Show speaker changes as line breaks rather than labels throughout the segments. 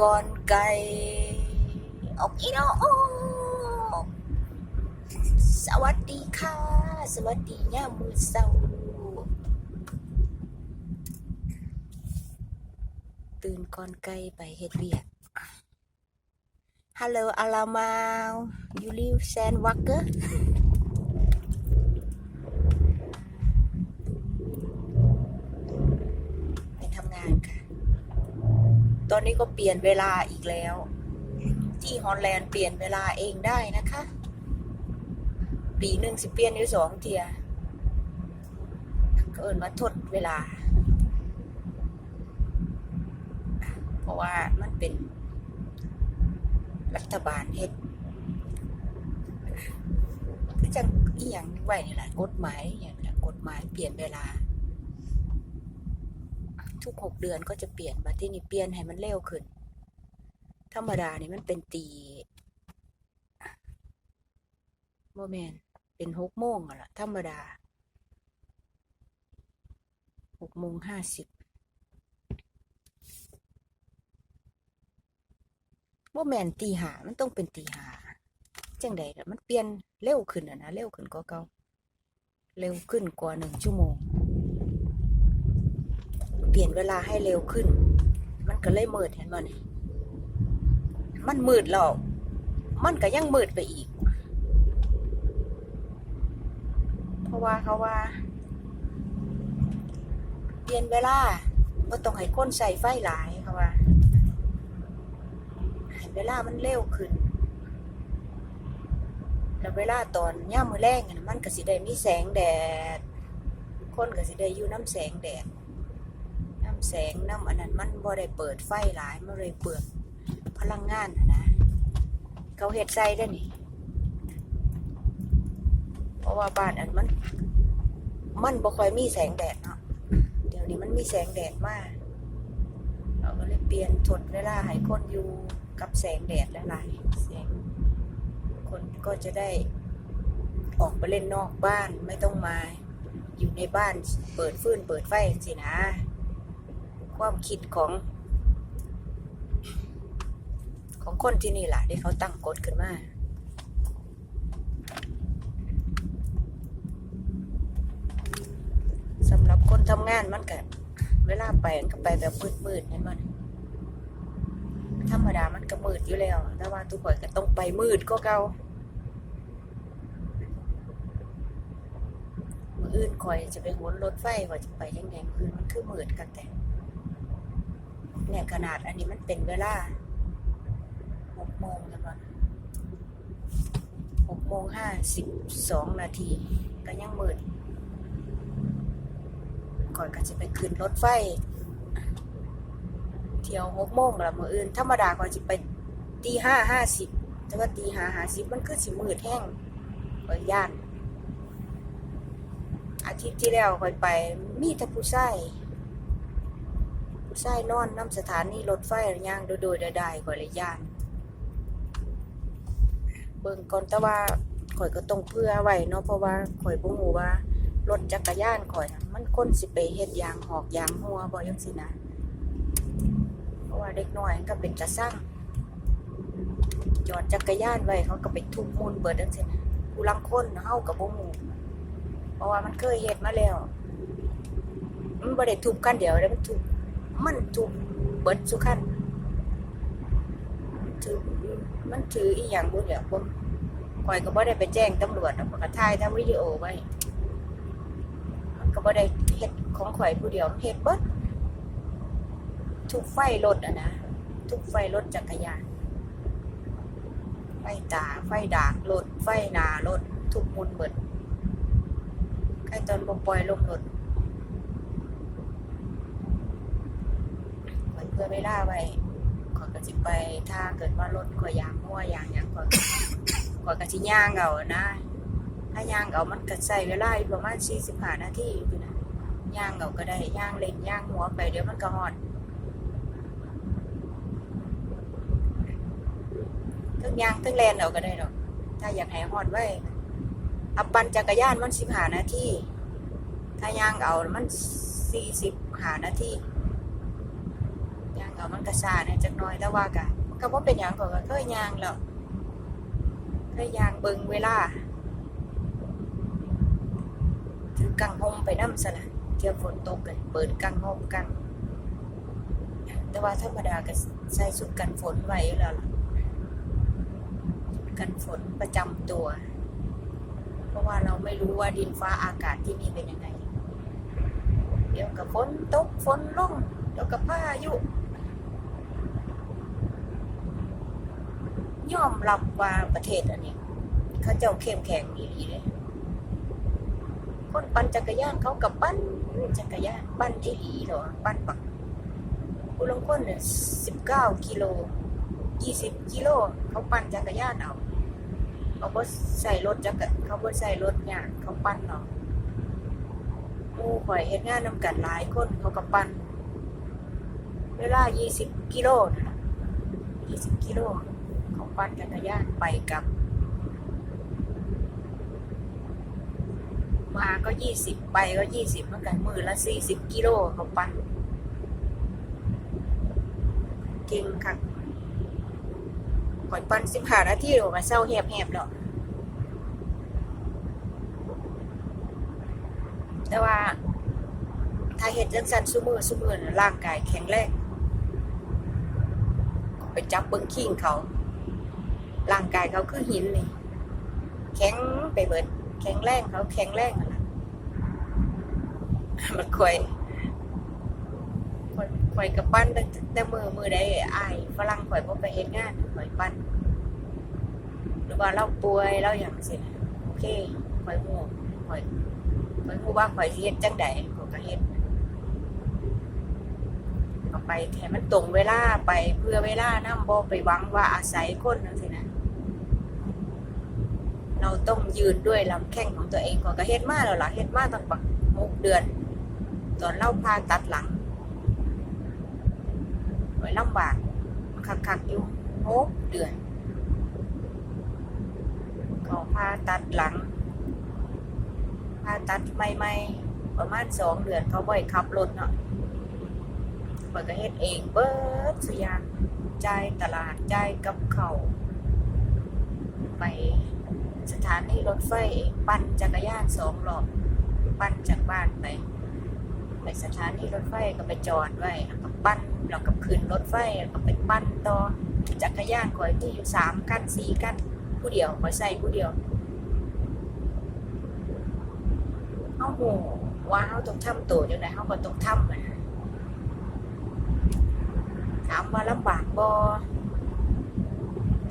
กอนไก่ออกอีโนโอสวัสดีค่ะ สวัสดีย่ามือเศร้าตื่นก่อนไก่ไปเฮ็ดเวียก Hello Alamau you live Sandwalker ไปทำงานค่ะ ตอนนี้ก็เปลี่ยนเวลาอีกแล้ว ที่ฮอลแลนด์เปลี่ยนเวลาเองได้นะคะ ปีหนึ่งสิเปลี่ยนอยู่สองเทียก็เอินมาทดเวลา เพราะว่ามันเป็นรัฐบาลเฮ็ดคือจังอีหยังไว้นี่แหละกฎหมายอย่างนี้กฎหมายเปลี่ยนเวลา ทุกหกเดือนก็จะเปลี่ยนมาที่นี่เปลี่ยนให้มันเร็วขึ้น ธรรมดานี่มันเป็นตีโมแมนเป็นหกโมงอะล่ะ ธรรมดาหกโมงห้าสิบโมแมนตีหามันต้องเป็นตีหาจังใดล่ะมันเปลี่ยนเร็วขึ้นอะนะเร็วขึ้นกว่าเก่าเร็วขึ้นกว่าหนึ่งชั่วโมง ปลี่ยนเวลาให้เร็วขึ้น มันก็เลยมืดเห็นบ่นี่มันมืดแล้วมันก็ยังมืดไปอีก เพราะว่าเขาว่า เปลี่ยนเวลาบ่ต้องให้คนใส่ไฟหลายเขาว่าให้เวลามันเร็วขึ้น แล้วเวลาตอนย่ามมือแรงมันก็สิได้มีแสงแดด คนก็สิได้อยู่น้ำแสงแดด แสงน้ำอันนั้นมันบ่ได้เปิดไฟหลายมันเลยเปลืองพลังงานนะนะ เขาเฮ็ดใส่ได้นี่ เพราะว่าบ้านอันมัน มันบ่ค่อยมีแสงแดดเนาะเดี๋ยวนี้มันมีแสงแดดมากเราก็เลยเปลี่ยนทดเวลาให้คนอยู่กับแสงแดดหลายๆแสงคนก็จะได้ออกไปเล่นนอกบ้านไม่ต้องมา อยู่ในบ้านเปิดฟืนเปิดไฟสินะ ความคิดของ ของคนที่นี่แหละที่เขาตั้งกฎขึ้นมาสำหรับคนทำงานมันก็เวลาไปมันก็ไปแบบมืดๆนั่นมันธรรมดามันก็มืดอยู่แล้ว แต่ว่าทุกคนก็ต้องไปมืดก็เก่ามืออื่นคอยจะไปหนรถไฟว่าจะไปยังไงมืออื่นมันคือมืดกันแต่ เนี่ยขนาดอันนี้มันเป็นเวลาหกโมงแล้วก่อนหกโมงห้าสิบสองนาทีก็ยังมืดก่อนก็จะไปขึ้นรถไฟ เที่ยวหกโมงละมืออื่น ธรรมดาก่อนจะไปตีห้าห้าสิบแต่ว่าตีห้าห้าสิบมันคือสิมืดแห้งเปิดย่าน อาทิตย์ที่แล้วคอยไปมีแต่ผู้ชาย ผู้ชายนอนน้ำสถานีรถไฟย่างโดยโดยได้ๆข่อยเลยย่าน เบิ่งก่อนแต่ว่าข่อยก็ต้องเพื่อไว้เนาะเพราะว่าข่อยบ่ฮู้ว่ารถจักรยานข่อยนะมันคนสิไปเฮ็ดยางหอกยางหัวบ่จังซี่นะเพราะว่าเด็กน้อยก็เป็นตาสั่งจอดจักรยานไว้เขาก็ไปทุบมุนเบิดจังซี่นะผู้ลังคนเฮาก็บ่ฮู้เพราะว่ามันเคยเฮ็ดมาแล้วมันบ่ได้ทุบกันเดียวเด้มันทุบ มันถูกเบิดสุขันถือมันถืออีหยังบุญเดี๋ยผมข่อยก็บ่ได้ไปแจ้งตำรวจนะก็ถ่ายทำวิดีโอไว้มันก็บ่ได้เฮ็ดของข่อยผู้เดียวเฮ็ดเบิดทุกไฟรถอะนะทุกไฟรถจักรยาน ไฟตาไฟดากรถไฟนารถทุกมุนเบิดใกล้ตอนบ่ปล่อยลงรถ ไว้เพื่อเวลาไว้ขอยก็สิไปถ้าเกิดว่ารถขอยยางมั่วยางหยังขอยขอยก็สิย่างเอานะ ถ้าย่างเอามันก็ใช้เวลาอยู่ประมาณ45นาทีอยู่นะย่างเอาก็ได้ย่างเล่นย่างหัวไปเดี๋ยวมันก็ฮอดทั้งย่างทั้งแลนเอาก็ได้ดอกถ้าอยากให้ฮอดไว้อับปั่นจักรยานมัน15นาทีถ้าย่างเอามัน45นาที ย่างก็มันก็ซาเนี่ยจักน่อยแต่ว่าก็มันก็บ่เป็นหยังก็ก็เคยย่างแล้วเคยย่างเบิ่งเวลาถือกังหมไปนำซะนะเที่ยฝนตกก็เปิดกังหมกัน แต่ว่าธรรมดาก็ใส่ชุดกันฝนไว้อยู่แล้วล่ะกันฝนประจำตัว เพราะว่าเราไม่รู้ว่าดินฟ้าอากาศที่นี่เป็นยังไง เดี๋ยวกับฝนตกฝนลงเดี๋ยวกับพายุ ยอมรับว่าประเทศอันนี้ เขาเจ้าเข้มแข็งอีดีเลยคนปั่นจักรยานเขากับปั้นจักรยานปั้นอีหลีหรอปั้นปักผู้ลงคนเนี่ยสิบเก้ากิโลยี่สิบกิโลเขาปั่นจักรยานเอาเขาบ่ใส่รถจักรเขาบ่ใส่รถเนี่ยเขาปั่นเอาหมู่ข่อยเฮ็ดงานนำกันหลายคนเขาก็ปั่นเวลายี่สิบกิโลนะยี่สิบกิโล เขาปั่นจักรยานไปกับ มาก็ยี่สิบไปก็ยี่สิบเหมือนกันมือละสี่สิบกิโลเขาปั่นเก่งคักก่อนปั่นสิบห้านาทีเราก็เศร้าแหบๆแล้วแต่ว่าถ้าเห็ดจังสันซุมือซุมือน่ะร่างกายแข็งแรงไปจับเบิ้งขิงเขา ร่างกายเขาคือหินนี่แข็งไปเบิด แข็งแรงเขาแข็งแรงอะนะมันคอยคอยคอยกับปั้นแต่มือมือได้อายฝรั่งคอยบ่ไปเฮ็ดงานคอยปั้นหรือว่าเราป่วยเราอย่างสิโอเคคอยหูคอยคอยหูว่าคอยเฮ็ดจังใดข้อยก็เฮ็ดไปแถมมันตรงเวลาไปเพื่อเวลานำบ่ไปหวังว่าอาศัยคนจังซี่นะ เราต้องยืนด้วยลำแข้งของตัวเองก่อนก็เฮ็ดมาแล้วล่ะเฮ็ดมาตั้งบักหกเดือน ตอนเล่าพาตัดหลังไว้ลำบากคักๆอยู่หกเดือนเขาพาตัดหลังพาตัดใหม่ๆประมาณสองเดือนเขาบ่อยขับรถเนาะข้อยก็เฮ็ดเองเบิดสุยางใจตลาดใจกับเขาไป สถานีรถไฟปั่นจักรยานสองรอบปั่นจากบ้านไป ไปสถานีรถไฟก็ไปจอดไว้แล้วก็ปั่นแล้วก็ขึ้นรถไฟแล้วก็ไปปั่นต่อจักรยานข่อยที่อยู่สามกันสี่กัน ผู้เดียวข่อยใส่ผู้เดียวเอาโหว่าเขาต้องทำตัวจังไดเขาก็ต้องทำนะถามว่าลำบากบ่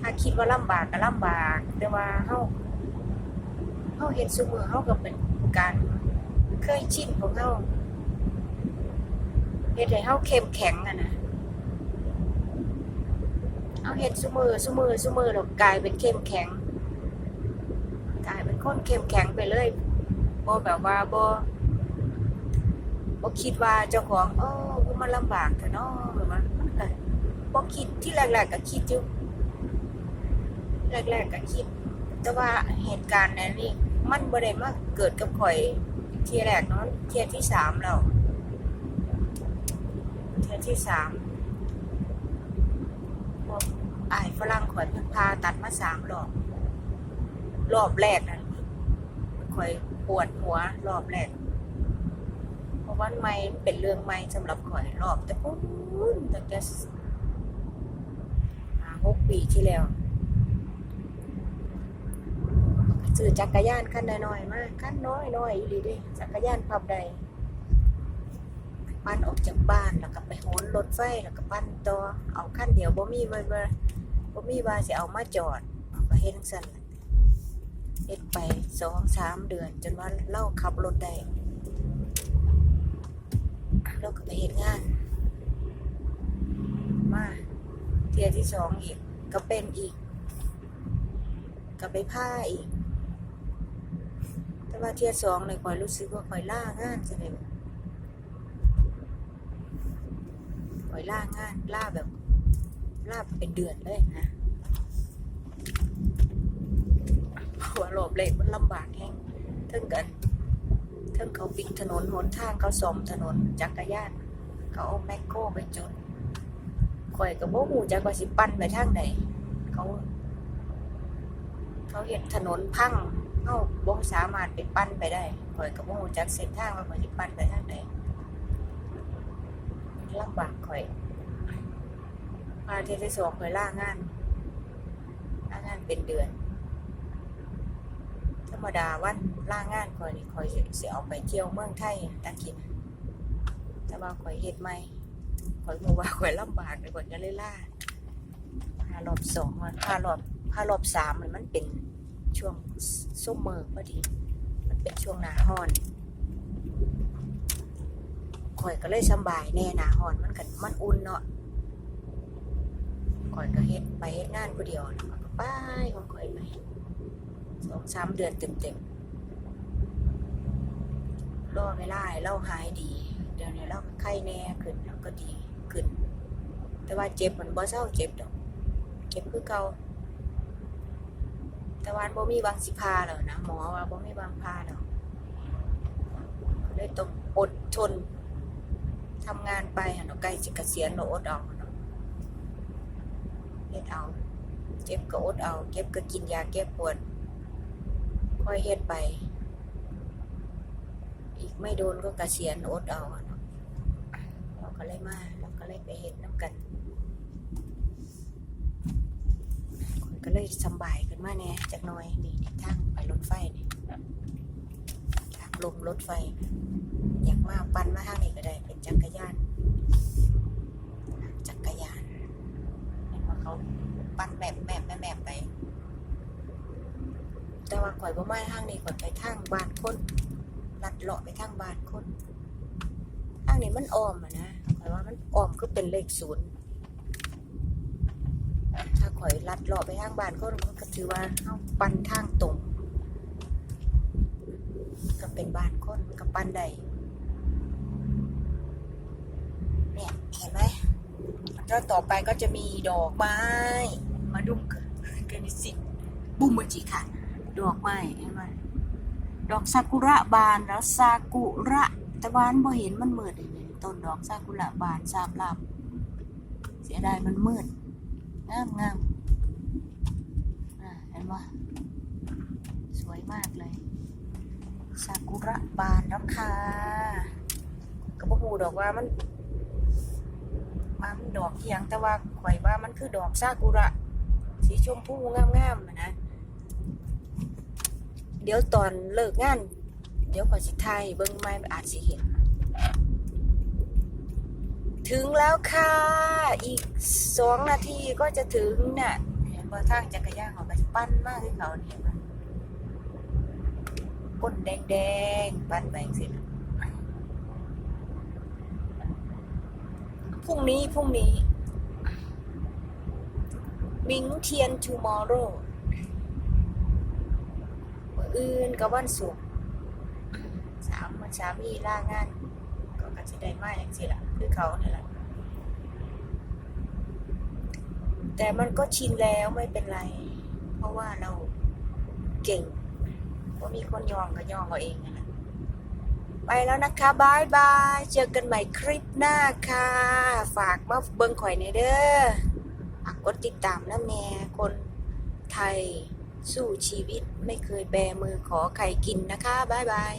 ถ้าคิดว่าลำบากก็ลำบาก แต่ว่าเฮา เขาเห็นซุมือเขาก็เป็นการเคยชินของเขาเห็นให้เขาเข้มแข็งอะนะเอาเห็นซุมือซุมือซุมือเรากลายเป็นเข้มแข็งกลายเป็นคนเข้มแข็งไปเลยบ่แบบว่าบ่บ่คิดว่าเจ้าของเออกูมันลำบากแต่เนาะแบบว่ามันก็บ่คิดที่แรกๆก็คิดอยู่แรกๆก็คิด แต่ว่าเหตุการณ์นั้นนี่มันบ่ได้มาเกิดกับข่อยเทียแรกเนาะเทียที่สามแล้วเทียที่สามพวกอายฝรั่งข่อยเพิ่งพาตัดมาสามรอบรอบแรกนั่นข่อยปวดหัวรอบแรกเพราะว่าไม่เป็นเรื่องใหม่สำหรับข่อยรอบแต่ปุ๊บตั้งแต่ห้าหกปีที่แล้ว ซื้อจักรยานคันน้อยๆมาคันน้อยๆอีหลีด้จักรยานพับใดปั่นออกจากบ้านแล้วก็ไปโหนรถไฟแล้วก็ปั่นต่อเอาคันเดียวบ่มีว่าว่าบ่มีว่าสิเอามาจอดเอาก็เฮ็ดจังซั่นเฮ็ดไปสองสามเดือน จนว่าเราขับรถได้เราก็ไปเฮ็ดงาน มาเทียที่สองอีกก็เป็นอีก ก็ไปผ้าอีก แต่ว่าเทียสองเลยคอยรู้สึกว่าคอยล่างานจะเลยคอยล่างานล่าแบบล่าเป็นเดือนเลยนะหัวาโลบเล็กมันลำบากแห้งเท่งกันเท่งเขาปิดถนนหนทางเขาซ่อมถนนจักรยาน เขาเอาแมคโครไปจุดข่อยก็บ่ฮู้จักว่าสิปั่นไปทางใดเขา เขาเฮ็ดถนนพัง เฮาบ่สามารถไปปั่นไปได้ข่อยก็บ่ฮู้จักเส้นทางว่าข่อยสิปั่นไปทางใดลำบากข่อยมาเทศที่สองข่อยล่างานล่างานเป็นเดือน ธรรมดาวันล่างานข่อยนี่ข่อยสิสิเอาไปเที่ยวเมืองไทยตะกินแต่ว่าข่อยเฮ็ดใหม่ข่อยรู้ว่าข่อยลำบากเลยข่อยก็เลยล่าพารอบสองมันพารอบพารอบสามมันเป็น ช่วงซุ่มเมอร์พอดี มันเป็นช่วงหนาฮอนข่อยก็เลยสบายแน่หนาฮอนมันกันมันอุ่นเนาะข่อยก็เฮ็ดไปเฮ็ดงานผู้เดียวแล้วก็ไปของข่อยไปสองสามเดือนเต็มๆรอเวลาให้เราหายดีเดี๋ยวนี้เราไข้แน่ขึ้นแล้วก็ดีขึ้น แต่ว่าเจ็บมันบ่เศร้าเจ็บดอก เจ็บคือเก่า แต่ว่าบ่มีบางสิพาแล้วนะหมอว่าบ่มีบางพาแล้วก็เลยต้องอดทนทำงานไปหั่นเนาะใกล้สิเกษียณแล้วอดเอาเฮ็ดเอา เจ็บก็อดเอา เก็บก็กินยาแก้ปวดค่อยเฮ็ดไป อีกไม่โดนก็เกษียณอดเอาอะเราก็เลยมาเราก็เลยไปเฮ็ดน้ำกันคน ก็เลยสำบายขึ้นมาแน่จากหน้อยนี่ทางไปรถไฟนี่ทางลงรถไฟ อยากมาปั่นมาทางนี้ก็ได้เป็นจักรยาน จักรยานเห็นว่าเขาปั่นแบบแบบแบบแบบไป แต่ว่าข่อยบ่มาทางนี้ข่อยไปทางบ้านคนลัดเลาะไปทางบ้านคนทางนี้มันอ้อมอะนะข่อยว่ามันอ้อมคือเป็นเลขศูนย์ ถ้าข่อยลัดเลาะไปทางบ้านคนมันก็ถือว่าเฮาปันทางตรงก็เป็นบ้านคนมันก็ปันได้เนี่ยเห็นไหมแล้วต่อไปก็จะมีดอกไม้ มาดุ้มกันกันนิสิบุ้มมจิค่ะ ดอกไม้เห็นไหมดอกซากุระบานแล้วซากุระต่วาอันบ่เห็นมันมืดเลยต้นดอกซากุระบานสาบลาบเสียดายมันมืด งามงามเห็นว่าสวยมากเลยซากุระบานแล้วค่ะก็บ่ฮู้ดอกว่ามันมันดอกเอียงแต่ว่าข่อยว่ามันคือดอกซากุระ สีชมพูงามๆอะนะเดี๋ยวตอนเลิกงาน เดี๋ยวขอยสิไทยเบิ้งไม่อาจสิเห็น ถึงแล้วค่ะ อีกสองนาทีก็จะถึงน่ะเห็นว่าทางจักรยานของก็จะปั้นมากที่เขาเนี่ยมันก้นแดงๆ ปั้นแบงสิพรุ่งนี้ พรุ่งนี้ มิงเทียน tomorrow อื่นกับวันศุกร์สามวันสามีลางาน สิได้มาอย่างสิล่ะคือเขาเนี่ยแหละแต่มันก็ชินแล้วไม่เป็นไร เพราะว่าเราเก่งก็มีคนยอมก็ยอมเอาเองนะไปแล้วนะคะบายบายเจอกันใหม่คลิปหน้าค่ะ ฝากมาเบิ่งข่อยในเด้อกดติดตามนะแม่คนไทยสู้ชีวิตไม่เคยแบมือขอใครกินนะคะบายบาย